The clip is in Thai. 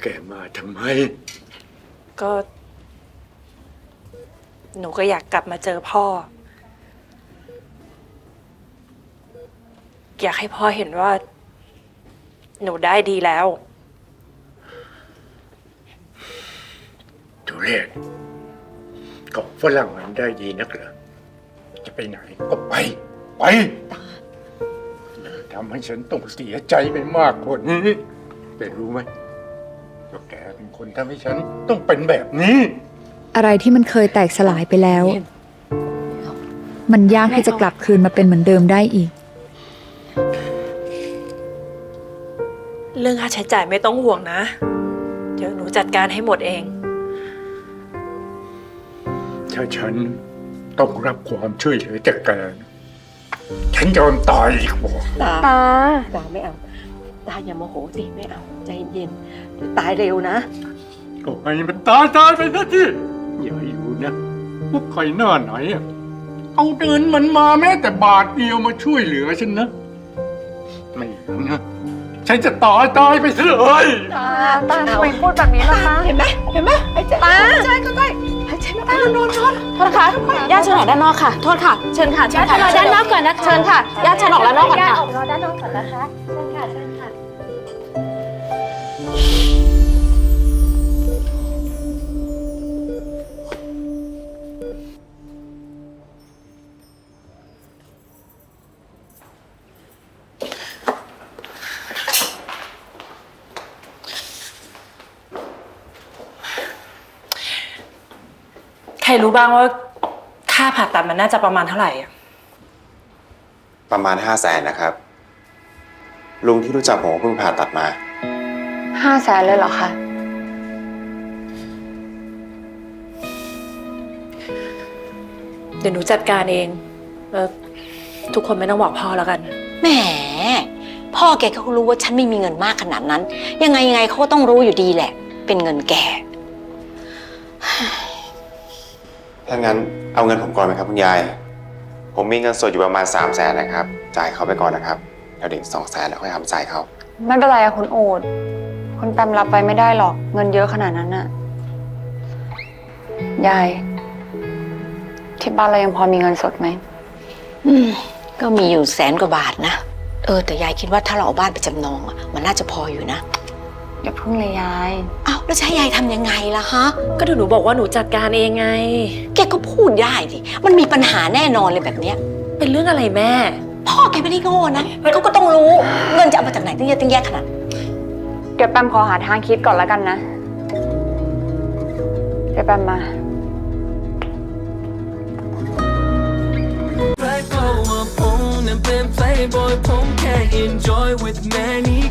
แกมาทำไม ก็ หนูก็อยากกลับมาเจอพ่อ อยากให้พ่อเห็นว่า หนูได้ดีแล้ว ทุเรศก็ฝรั่งมันได้ดีนักเหรอ จะไปไหนก็ไป ไปทำให้ฉันต้องเสียใจไปมากกว่านี้แต่รู้ไหม ว่าแกเป็นคนทำให้ฉันต้องเป็นแบบนี้ อะไรที่มันเคยแตกสลายไปแล้ว มันยากที่จะกลับคืนมาเป็นเหมือนเดิมได้อีก เรื่องค่าใช้จ่ายไม่ต้องห่วงนะ เดี๋ยวหนูจัดการให้หมดเอง ถ้าฉันต้องรับความช่วยเหลือจากแกฉันยอมตายดีกว่าตา ตาไม่เอา ตาอย่าโมโหสิไม่เอาใจเย็นเดี๋ยวตายเร็วนะก็ให้มันตายตายไปนะที่อย่าให้รู้นะว่าใครหน้าไหนอะเอาเดินมันมาแม้แต่บาทเดียวมาช่วยเหลือฉันนะ ไม่อย่างนั้นนะฉันจะตายตายไปเลย ตาตาทำไมพูดแบบนี้ล่ะคะ เห็นไหมเห็นไหมไอ้เจ๊ตาใจก็ได้ หายใจไม่ออกนอนนอนโทษนะคะญาติเชิญออกด้านนอกค่ะ โทษค่ะ เชิญค่ะเชิญค่ะรอด้านนอกก่อนนะคะเชิญค่ะญาติเชิญออกด้านนอกก่อนค่ะ ออกรอด้านนอกก่อนนะคะเชิญค่ะเชิญค่ะ รรู้บ้างว่าค่าผ่าตัดมันน่าจะประมาณเท่าไหร่อะประมาณห้าแสนนะครับ ลุงที่รู้จักผมก็เพิ่งผ่าตัดมา ห้าแสนเลยเหรอคะ เดี๋ยวหนูจัดการเองแล้วทุกคนไม่ต้องบอกพ่อแล้วกัน แหม พ่อแกก็รู้ว่าฉันไม่มีเงินมากขนาดนั้น ยังไงยังไงเขาก็ต้องรู้อยู่ดีแหละ เป็นเงินแก ถ้างั้นเอาเงินผมก่อนไหมครับคุณยาย ผมมีเงินสดอยู่ประมาณ3ามแสนนะครับ จ่ายเขาไปก่อนนะครับแล้วเดี๋ยวสองแสนแล้วค่อยทำจ่ายเขา ไม่เป็นไรอะคุณโอดคุณแปมรับไปไม่ได้หรอก เงินเยอะขนาดนั้นน่ะ ยาย ที่บ้านเรายังพอมีเงินสดไหม อืมก็มีอยู่แสนกว่าบาทนะ เออ แต่ยายคิดว่าถ้าเราเอาบ้านไปจำนองอะมันน่าจะพออยู่นะ อย่าพึ่งเลยยายอ้าวแล้วจะให้ยายทำยังไงล่ะฮะ ก็เดี๋ยวหนูบอกว่าหนูจัดการเองไง แกก็พูดได้ดิมันมีปัญหาแน่นอนเลยแบบเนี้ย เป็นเรื่องอะไรแม่ พ่อแกไม่ได้โง่นะเขาก็ต้องรู้เงินจะเอามาจากไหนตั้งเยอะตั้งแยะขนาด เดี๋ยวแปมขอหาทางคิดก่อนแล้วกันนะ เดี๋ยวแปมมาใครเพราะว่าผมนั้นเป็น playboy ผมแค่ enjoy with many